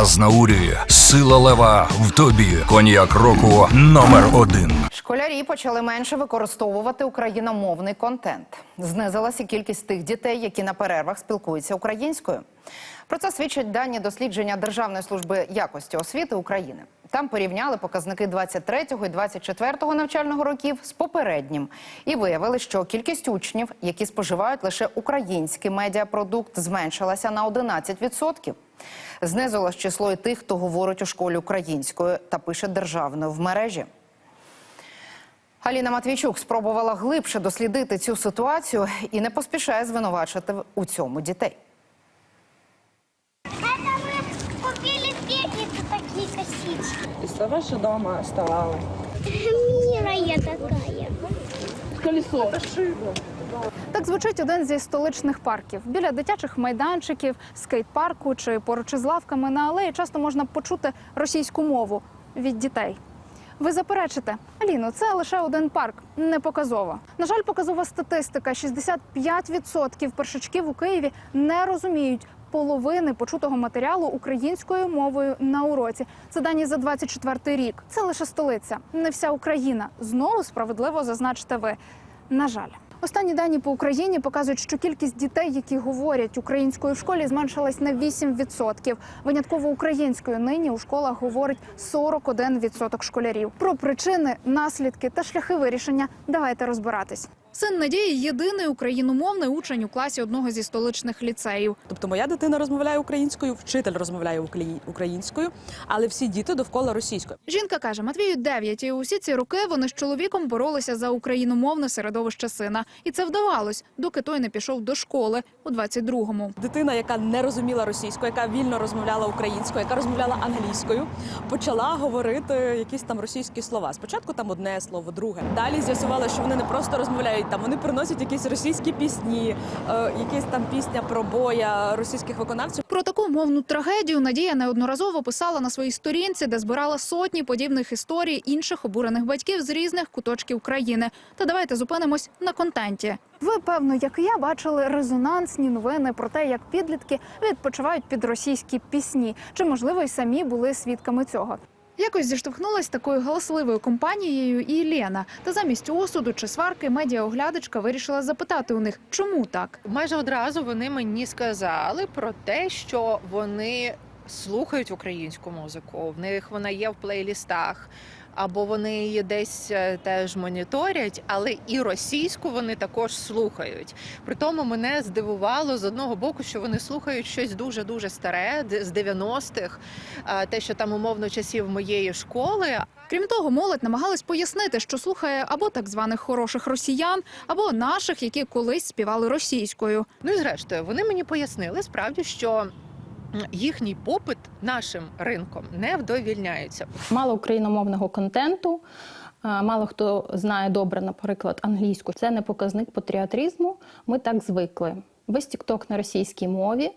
Азнаурі, сила лева в тобі. Коньяк року номер один. Школярі почали менше використовувати україномовний контент. Знизилася кількість тих дітей, які на перервах спілкуються українською. Про це свідчать дані дослідження Державної служби якості освіти України. Там порівняли показники 23-го і 24-го навчального років з попереднім і виявили, що кількість учнів, які споживають лише український медіапродукт, зменшилася на 11%. Знизилось число і тих, хто говорить у школі українською та пише державною в мережі. Аліна Матвійчук спробувала глибше дослідити цю ситуацію і не поспішає звинувачити у цьому дітей. Это мы купили в пятницу косички. Из того, что дома оставалось. Мира я такая. Колесо. Так звучить один зі столичних парків. Біля дитячих майданчиків, скейт-парку чи поруч із лавками на алеї часто можна почути російську мову від дітей. Ви заперечите, Аліно, це лише один парк, не показово. На жаль, показова статистика: 65% першачків у Києві не розуміють половини почутого матеріалу українською мовою на уроці. Це дані за 24 рік. Це лише столиця, не вся Україна. Знову справедливо зазначите ви. На жаль. Останні дані по Україні показують, що кількість дітей, які говорять українською в школі, зменшилась на 8%. Винятково українською нині у школах говорить 41% школярів. Про причини, наслідки та шляхи вирішення давайте розбиратись. Син Надії єдиний україномовний учень у класі одного зі столичних ліцеїв. Тобто моя дитина розмовляє українською, вчитель розмовляє українською, але всі діти довкола російською. Жінка каже, Матвію 9, і усі ці роки вони з чоловіком боролися за україномовне середовище сина. І це вдавалось, доки той не пішов до школи у 22-му. Дитина, яка не розуміла російську, яка вільно розмовляла українською, яка розмовляла англійською, почала говорити якісь там російські слова. Спочатку там одне слово, друге. Далі з'ясувала, що вони не просто розмовляють там, вони приносять якісь російські пісні, е, якісь там пісня про боя російських виконавців. Про таку мовну трагедію Надія неодноразово писала на своїй сторінці, де збирала сотні подібних історій інших обурених батьків з різних куточків країни. Та давайте зупинимось на контенті. Ви, певно, як і я, бачили резонансні новини про те, як підлітки відпочивають під російські пісні, чи можливо й самі були свідками цього. Якось зіштовхнулася такою галасливою компанією і Лена. Та замість осуду чи сварки медіаоглядачка вирішила запитати у них, чому так. майже одразу вони мені сказали про те, що вони слухають українську музику. В них вона є в плейлістах, або вони її десь е, теж моніторять, але і російську вони також слухають. При тому мене здивувало з одного боку, що вони слухають щось дуже дуже старе з 90-х, е, те, що там умовно часів моєї школи. Крім того, молодь намагалась пояснити, що слухає або так званих хороших росіян, або наших, які колись співали російською. Ну і зрештою, вони мені пояснили справді, що їхній попит нашим ринком не вдовільняється. Мало україномовного контенту. Мало хто знає добре, наприклад, англійську. Це не показник патріотизму. Ми так звикли. Весь тікток на російській мові,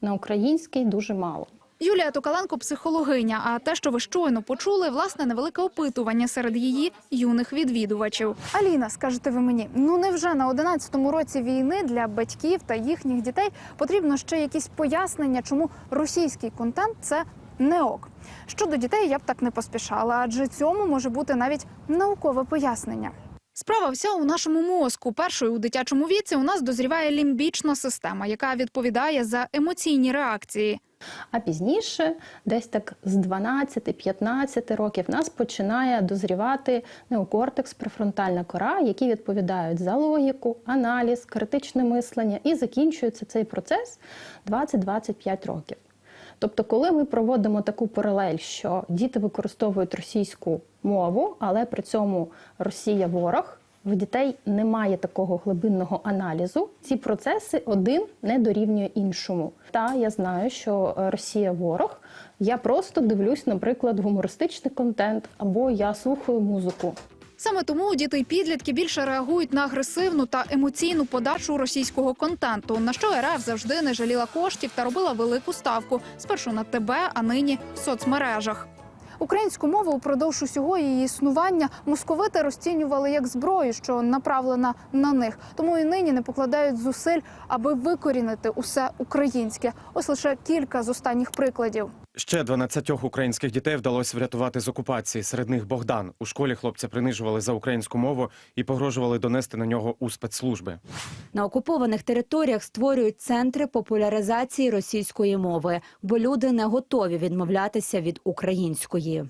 на українській дуже мало. Юлія Токаленко психологиня. А те, що ви щойно почули, власне невелике опитування серед її юних відвідувачів. Аліна, скажете ви мені, ну невже на 11-му році війни для батьків та їхніх дітей потрібно ще якісь пояснення, чому російський контент це не ок. Щодо дітей я б так не поспішала, адже цьому може бути навіть наукове пояснення. Справа вся у нашому мозку. Першою у дитячому віці у нас дозріває лімбічна система, яка відповідає за емоційні реакції. А пізніше, десь так з 12-15 років, нас починає дозрівати неокортекс, префронтальна кора, які відповідають за логіку, аналіз, критичне мислення, і закінчується цей процес 20-25 років. Тобто, коли ми проводимо таку паралель, що діти використовують російську мову, але при цьому Росія ворог. В дітей немає такого глибинного аналізу. Ці процеси один не дорівнює іншому. Та я знаю, що Росія ворог. Я просто дивлюсь, наприклад, гумористичний контент або я слухаю музику. Саме тому діти й підлітки більше реагують на агресивну та емоційну подачу російського контенту, на що РФ завжди не жаліла коштів та робила велику ставку спершу на тебе, а нині в соцмережах. Українську мову упродовж усього її існування московити розцінювали як зброю, що направлена на них. Тому і нині не покладають зусиль, аби викорінити усе українське. Ось лише кілька з останніх прикладів. Ще 12 українських дітей вдалося врятувати з окупації. Серед них Богдан. У школі хлопця принижували за українську мову і погрожували донести на нього у спецслужби. На окупованих територіях створюють центри популяризації російської мови, бо люди не готові відмовлятися від української.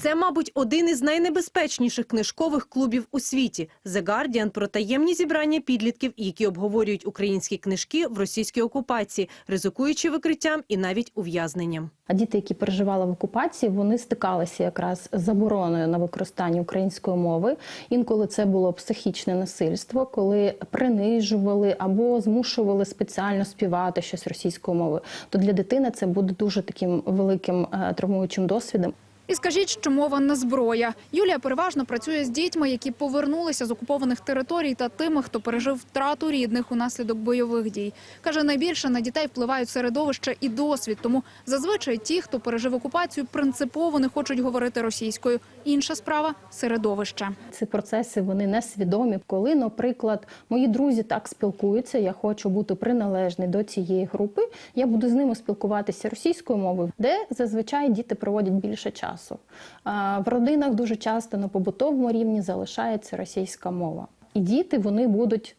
Це, мабуть, один із найнебезпечніших книжкових клубів у світі The Guardian про таємні зібрання підлітків, які обговорюють українські книжки в російській окупації, ризикуючи викриттям і навіть ув'язненням. А діти, які переживали в окупації, вони стикалися якраз з забороною на використання української мови. Інколи це було психічне насильство, коли принижували або змушували спеціально співати щось російською мовою. То для дитини це буде дуже таким великим е, травмуючим досвідом. І скажіть, що мова не зброя. Юлія переважно працює з дітьми, які повернулися з окупованих територій та тими, хто пережив втрату рідних унаслідок бойових дій. Каже, найбільше на дітей впливають середовище і досвід. Тому зазвичай ті, хто пережив окупацію, принципово не хочуть говорити російською. Інша справа середовище. Ці процеси вони несвідомі. Коли, наприклад, мої друзі так спілкуються, я хочу бути приналежний до цієї групи. Я буду з ними спілкуватися російською мовою, де зазвичай діти проводять більше часу. А В родинах дуже часто на побутовому рівні залишається російська мова, і діти вони будуть.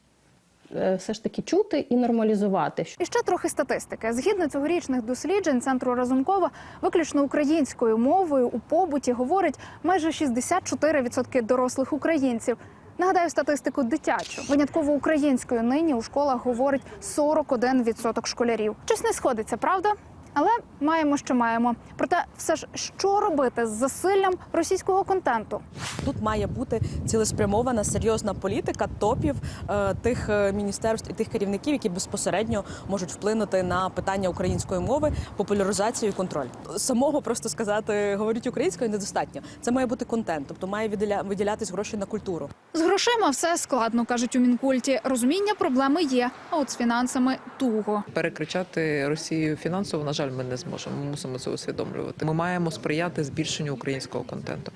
е, Все ж таки чути і нормалізувати. І ще трохи статистики. Згідно цьогорічних досліджень центру Разумкова, виключно українською мовою у побуті говорить майже 64% дорослих українців. Нагадаю статистику дитячу. Винятково українською нині у школах говорить 41% школярів. Щось не сходиться, правда? Але маємо, що маємо. Проте, все ж, що робити з засиллям російського контенту? Тут має бути цілеспрямована серйозна політика топів е, тих е, міністерств і тих керівників, які безпосередньо можуть вплинути на питання української мови, популяризацію і контроль. Самого просто сказати говоріть українською недостатньо. Це має бути контент, тобто має виділя, виділятись гроші на культуру. З грошима все складно, кажуть у мінкульті. Розуміння проблеми є, а от з фінансами туго. Перекричати Росію фінансово, на жаль, ми не зможемо. Ми мусимо це усвідомлювати. Ми маємо сприяти збільшенню українського контенту.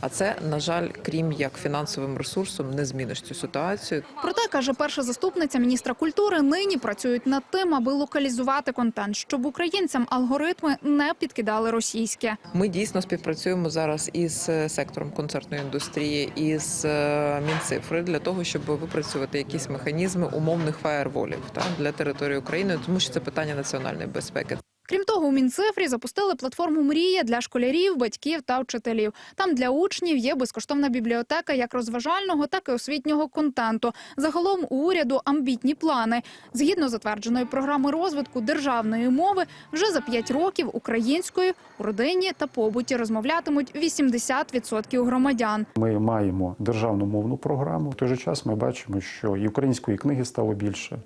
А це, на жаль, крім як фінансовим ресурсом, не зміниш цю ситуацію. Проте каже перша заступниця міністра культури. Нині працюють над тим, аби локалізувати контент, щоб українцям алгоритми не підкидали російське. Ми дійсно співпрацюємо зараз із е, сектором концертної індустрії, із е, Мінцифри для того, щоб випрацювати якісь механізми умовних фаєрволів та для території України, тому що це питання національної безпеки. Крім того, у Мінцифрі запустили платформу Мрія для школярів, батьків та вчителів. Там для учнів є безкоштовна бібліотека як розважального, так і освітнього контенту. Загалом у уряду амбітні плани. Згідно затвердженої програми розвитку державної мови, вже за 5 років українською у родині та побуті розмовлятимуть 80% громадян. Ми маємо державну мовну програму. В той же час ми бачимо, що і української книги стало більше,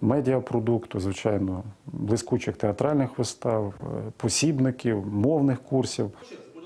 медіапродукту, звичайно, блискучих театральних вистав, е, посібників, мовних курсів.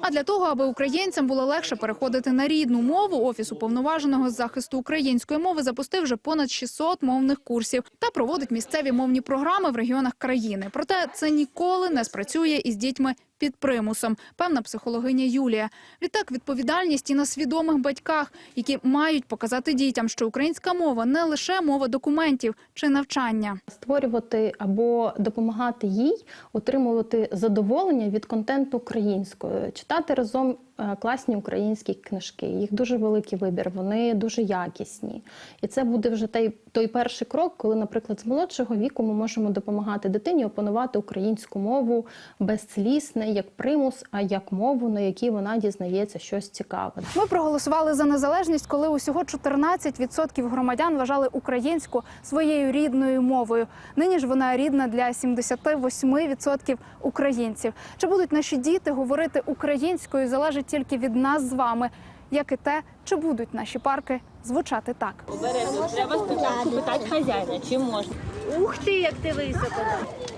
А для того, аби українцям було легше переходити на рідну мову, офіс уповноваженого з захисту української мови запустив вже понад 600 мовних курсів та проводить місцеві мовні програми в регіонах країни. Проте це ніколи не спрацює із дітьми під примусом. Певна психологиня Юлія. Відтак відповідальність і на свідомих батьках, які мають показати дітям, що українська мова не лише мова документів чи навчання. створювати або допомагати їй отримувати задоволення від контенту українською, читати разом класні українські книжки. Їх дуже великий вибір, вони дуже якісні. І це буде вже той, той перший крок, коли, наприклад, з молодшого віку ми можемо допомагати дитині опанувати українську мову без сліз, не як примус, а як мову, на якій вона дізнається щось цікаве. Ми проголосували за незалежність, коли усього 14% громадян вважали українську своєю рідною мовою. Нині ж вона рідна для 78% українців. Чи будуть наші діти говорити українською, залежить тільки від нас з вами, як і те, чи будуть наші парки звучати так. Треба спочатку питати хазяїна, чи можна. Ух ти, як ти високо.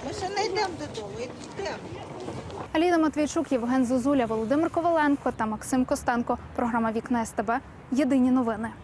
Ми ще не йдемо додому, йдемо. Аліна Матвійчук, Євген Зозуля, Володимир Коваленко та Максим Костенко. Програма Вікна СТБ. Єдині новини.